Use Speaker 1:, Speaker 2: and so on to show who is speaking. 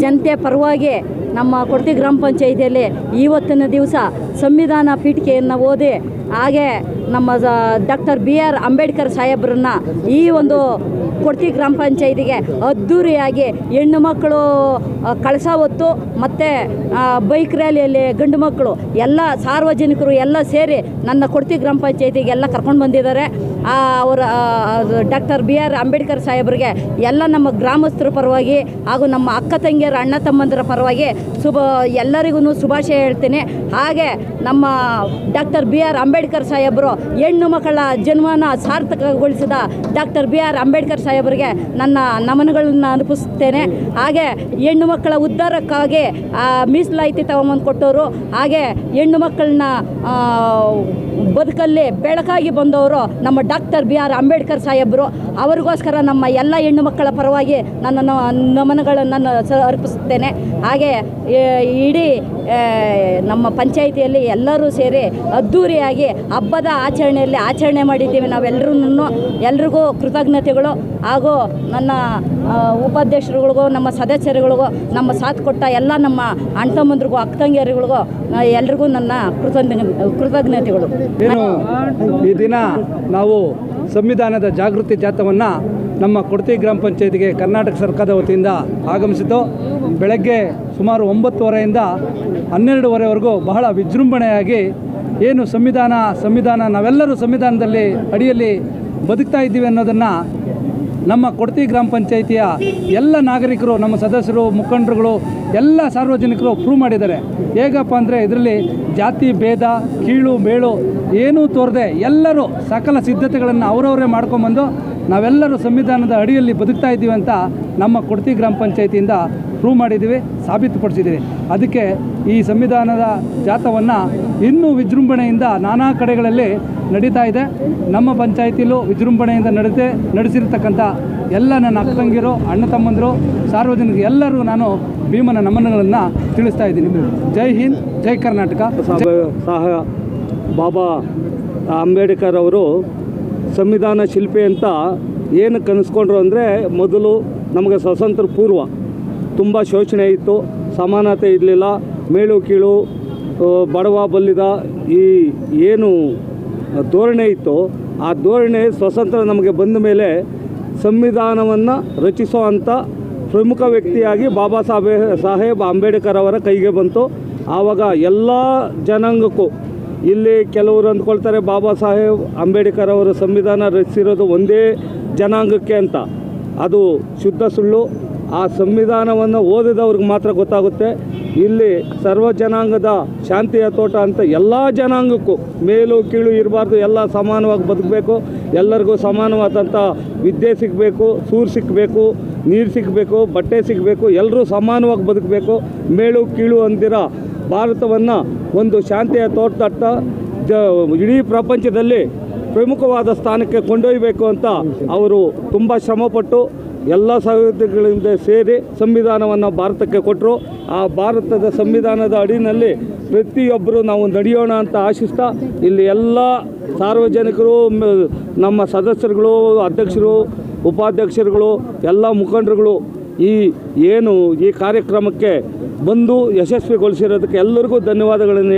Speaker 1: ಜನತೆ ಪರವಾಗಿ ನಮ್ಮ ಕೊಡ್ತಿ ಗ್ರಾಮ ಪಂಚಾಯಿತಿಯಲ್ಲಿ ಇವತ್ತಿನ ದಿವಸ ಸಂವಿಧಾನ ಪೀಠಿಕೆಯನ್ನು ಓದಿ ಹಾಗೆ ನಮ್ಮ ಡಾಕ್ಟರ್ ಬಿ ಆರ್ ಅಂಬೇಡ್ಕರ್ ಸಾಹೇಬ್ರನ್ನ ಈ ಒಂದು ಕೊಡ್ತಿ ಗ್ರಾಮ ಪಂಚಾಯಿತಿಗೆ ಅದ್ಧೂರಿಯಾಗಿ ಹೆಣ್ಣು ಮಕ್ಕಳು ಕಳಸ ಹೊತ್ತು ಮತ್ತು ಬೈಕ್ ರ್ಯಾಲಿಯಲ್ಲಿ ಗಂಡು ಮಕ್ಕಳು, ಎಲ್ಲ ಸಾರ್ವಜನಿಕರು ಎಲ್ಲ ಸೇರಿ ನನ್ನ ಕೊಡ್ತಿ ಗ್ರಾಮ ಪಂಚಾಯಿತಿಗೆ ಎಲ್ಲ ಕರ್ಕೊಂಡು ಬಂದಿದ್ದಾರೆ. ಅವರ ಡಾಕ್ಟರ್ ಬಿ ಆರ್ ಅಂಬೇಡ್ಕರ್ ಸಾಹೇಬ್ರಿಗೆ ಎಲ್ಲ ನಮ್ಮ ಗ್ರಾಮಸ್ಥರ ಪರವಾಗಿ ಹಾಗೂ ನಮ್ಮ ಅಕ್ಕ ತಂಗಿಯರ, ಅಣ್ಣ ತಮ್ಮಂದಿರ ಪರವಾಗಿ ಶುಭ ಎಲ್ಲರಿಗೂ ಶುಭಾಶಯ ಹೇಳ್ತೀನಿ. ಹಾಗೆ ನಮ್ಮ ಡಾಕ್ಟರ್ ಬಿ ಆರ್ ಅಂಬೇಡ್ಕರ್ ಸಾಹೇಬರು ಹೆಣ್ಣು ಮಕ್ಕಳ ಜನ್ಮನ ಸಾರ್ಥಕಗೊಳಿಸಿದ ಡಾಕ್ಟರ್ ಬಿ ಆರ್ ಅಂಬೇಡ್ಕರ್ ಸಾಹೇಬರಿಗೆ ನನ್ನ ನಮನಗಳನ್ನು ಅನುಪಿಸುತ್ತೇನೆ. ಹಾಗೆ ಹೆಣ್ಣು ಮಕ್ಕಳ ಉದ್ಧಾರಕ್ಕಾಗಿ ಆ, ಮೀಸಲಾತಿ ತಗೊಂಬಂದು ಕೊಟ್ಟವರು ಹಾಗೆ ಹೆಣ್ಣು ಮಕ್ಕಳನ್ನ ಬದುಕಲ್ಲಿ ಬೆಳಕಾಗಿ ಬಂದವರು ನಮ್ಮ ಡಾಕ್ಟರ್ ಬಿ ಆರ್ ಅಂಬೇಡ್ಕರ್ ಸಾಹೇಬರು. ಅವರಿಗೋಸ್ಕರ ನಮ್ಮ ಎಲ್ಲ ಹೆಣ್ಣು ಮಕ್ಕಳ ಪರವಾಗಿ ನನ್ನ ನ- ನಮನಗಳನ್ನು ಅರ್ಪಿಸುತ್ತೇನೆ. ಹಾಗೆ ಇಡೀ ನಮ್ಮ ಪಂಚಾಯಿತಿಯಲ್ಲಿ ಎಲ್ಲರೂ ಸೇರಿ ಅದ್ಧೂರಿಯಾಗಿ ಹಬ್ಬದ ಆಚರಣೆಯಲ್ಲಿ ಆಚರಣೆ ಮಾಡಿದ್ದೀವಿ ನಾವೆಲ್ಲರೂ ಎಲ್ರಿಗೂ ಕೃತಜ್ಞತೆಗಳು ಹಾಗೂ ನನ್ನ ಉಪಾಧ್ಯಕ್ಷರುಗಳಿಗೂ, ನಮ್ಮ ಸದಸ್ಯರುಗಳಿಗೂ, ನಮ್ಮ ಸಾಥ್ ಕೊಟ್ಟ ಎಲ್ಲ ನಮ್ಮ ಅಣ್ಣ ಅಕ್ಕಂಗಿಯರುಗಳಿಗೂ ಎಲ್ರಿಗೂ ನನ್ನ ಕೃತಜ್ಞ, ಕೃತಜ್ಞತೆಗಳು.
Speaker 2: ಈ ದಿನ ನಾವು ಸಂವಿಧಾನದ ಜಾಗೃತಿ ಜಾಥವನ್ನು ನಮ್ಮ ಕೊಡ್ತಿ ಗ್ರಾಮ ಪಂಚಾಯತಿಗೆ ಕರ್ನಾಟಕ ಸರ್ಕಾರದ ವತಿಯಿಂದ ಆಗಮಿಸಿತು ಬೆಳಗ್ಗೆ ಸುಮಾರು ಒಂಬತ್ತುವರೆಯಿಂದ ಹನ್ನೆರಡುವರೆವರೆಗೂ ಬಹಳ ವಿಜೃಂಭಣೆಯಾಗಿ ಏನು ಸಂವಿಧಾನ ಸಂವಿಧಾನ, ನಾವೆಲ್ಲರೂ ಸಂವಿಧಾನದಲ್ಲಿ ಅಡಿಯಲ್ಲಿ ಬದುಕ್ತಾ ಇದ್ದೀವಿ ಅನ್ನೋದನ್ನು ನಮ್ಮ ಕೊಡ್ತಿ ಗ್ರಾಮ ಪಂಚಾಯಿತಿಯ ಎಲ್ಲ ನಾಗರಿಕರು, ನಮ್ಮ ಸದಸ್ಯರು, ಮುಖಂಡರುಗಳು, ಎಲ್ಲ ಸಾರ್ವಜನಿಕರು ಪ್ರೂವ್ ಮಾಡಿದ್ದಾರೆ. ಹೇಗಪ್ಪ ಅಂದರೆ ಇದರಲ್ಲಿ ಜಾತಿ ಭೇದ, ಕೀಳು, ಮೇಳು ಏನೂ ತೋರದೆ ಎಲ್ಲರೂ ಸಕಲ ಸಿದ್ಧತೆಗಳನ್ನು ಅವರವರೇ ಮಾಡ್ಕೊಂಬಂದು ನಾವೆಲ್ಲರೂ ಸಂವಿಧಾನದ ಅಡಿಯಲ್ಲಿ ಬದುಕ್ತಾ ಇದ್ದೀವಿ ಅಂತ ನಮ್ಮ ಕೊಡ್ತಿ ಗ್ರಾಮ ಪಂಚಾಯಿತಿಯಿಂದ ಪ್ರೂವ್ ಮಾಡಿದ್ದೀವಿ, ಸಾಬೀತುಪಡಿಸಿದ್ದೀವಿ. ಅದಕ್ಕೆ ಈ ಸಂವಿಧಾನದ ಜಾಥವನ್ನು ಇನ್ನೂ ವಿಜೃಂಭಣೆಯಿಂದ ನಾನಾ ಕಡೆಗಳಲ್ಲಿ ನಡೀತಾ ಇದೆ. ನಮ್ಮ ಪಂಚಾಯಿತಿಲೂ ವಿಜೃಂಭಣೆಯಿಂದ ನಡೆದೇ ನಡೆಸಿರ್ತಕ್ಕಂಥ ಎಲ್ಲ ನನ್ನ ಅಕ್ಕ ತಂಗಿರು ಅಣ್ಣ ತಮ್ಮಂದಿರು, ಸಾರ್ವಜನಿಕರು ಎಲ್ಲರೂ ನಾನು ಭೀಮನ ನಮನಗಳನ್ನು ತಿಳಿಸ್ತಾ ಇದ್ದೀನಿ. ಜೈ ಹಿಂದ್, ಜೈ ಕರ್ನಾಟಕ.
Speaker 3: ಸಹ ಬಾಬಾ ಅಂಬೇಡ್ಕರ್ ಅವರು ಸಂವಿಧಾನ ಶಿಲ್ಪಿ ಅಂತ ಏನು ಕನಸ್ಕೊಂಡ್ರು ಅಂದರೆ ಮೊದಲು ನಮಗೆ ಸ್ವಾತಂತ್ರ್ಯ ಪೂರ್ವ. ತುಂಬ ಶೋಷಣೆ ಇತ್ತು, ಸಮಾನತೆ ಇರಲಿಲ್ಲ ಮೇಳು ಕೀಳು ಬಡವ ಬಲ್ಲಿದ ಈ ಏನು ಧೋರಣೆ ಇತ್ತು ಆ ಧೋರಣೆ ಸ್ವತಂತ್ರ ನಮಗೆ ಬಂದ ಮೇಲೆ ಸಂವಿಧಾನವನ್ನು ರಚಿಸುವಂಥ ಪ್ರಮುಖ ವ್ಯಕ್ತಿಯಾಗಿ ಬಾಬಾ ಸಾಹೇಬ್ ಸಾಹೇಬ್ ಅಂಬೇಡ್ಕರ್ ಅವರ ಕೈಗೆ ಬಂತು. ಆವಾಗ ಎಲ್ಲ ಜನಾಂಗಕ್ಕೂ ಇಲ್ಲಿ ಕೆಲವರು ಅಂದ್ಕೊಳ್ತಾರೆ ಬಾಬಾ ಸಾಹೇಬ್ ಅಂಬೇಡ್ಕರ್ ಅವರು ಸಂವಿಧಾನ ರಚಿಸಿರೋದು ಒಂದೇ ಜನಾಂಗಕ್ಕೆ ಅಂತ. ಅದು ಶುದ್ಧ ಸುಳ್ಳು. ಆ ಸಂವಿಧಾನವನ್ನು ಓದಿದವ್ರಿಗೆ ಮಾತ್ರ ಗೊತ್ತಾಗುತ್ತೆ. ಇಲ್ಲಿ ಸರ್ವ ಜನಾಂಗದ ಶಾಂತಿಯ ತೋಟ ಅಂತ ಎಲ್ಲ ಜನಾಂಗಕ್ಕೂ ಮೇಲು ಕೀಳು ಇರಬಾರ್ದು, ಎಲ್ಲ ಸಮಾನವಾಗಿ ಬದುಕಬೇಕು, ಎಲ್ಲರಿಗೂ ಸಮಾನವಾದಂಥ ವಿದ್ಯೆ ಸಿಗಬೇಕು, ಸೂರು ಸಿಕ್ಕಬೇಕು ನೀರು ಸಿಗಬೇಕು, ಬಟ್ಟೆ ಸಿಗಬೇಕು, ಎಲ್ಲರೂ ಸಮಾನವಾಗಿ ಬದುಕಬೇಕು. ಮೇಲು ಕೀಳು ಅಂದಿರ ಭಾರತವನ್ನು ಒಂದು ಶಾಂತಿಯ ತೋಟದಟ್ಟ ಜ, ಇಡೀ ಪ್ರಪಂಚದಲ್ಲಿ ಪ್ರಮುಖವಾದ ಸ್ಥಾನಕ್ಕೆ ಕೊಂಡೊಯ್ಯಬೇಕು ಅಂತ ಅವರು ತುಂಬ ಶ್ರಮಪಟ್ಟು ಎಲ್ಲ ಸಾಹಿತ್ಯಗಳಿಂದ ಸೇರಿ ಸಂವಿಧಾನವನ್ನು ಭಾರತಕ್ಕೆ ಕೊಟ್ಟರು ಆ ಭಾರತದ ಸಂವಿಧಾನದ ಅಡಿನಲ್ಲಿ ಪ್ರತಿಯೊಬ್ಬರು ನಾವು ನಡೆಯೋಣ ಅಂತ ಆಶಿಸ್ತಾ, ಇಲ್ಲಿ ಎಲ್ಲ ಸಾರ್ವಜನಿಕರು ನಮ್ಮ ಸದಸ್ಯರುಗಳು, ಅಧ್ಯಕ್ಷರು, ಉಪಾಧ್ಯಕ್ಷರುಗಳು, ಎಲ್ಲ ಮುಖಂಡರುಗಳು ಈ ಏನು ಈ ಕಾರ್ಯಕ್ರಮಕ್ಕೆ ಬಂದು ಯಶಸ್ವಿಗೊಳಿಸಿರೋದಕ್ಕೆ ಎಲ್ಲರಿಗೂ ಧನ್ಯವಾದಗಳನ್ನು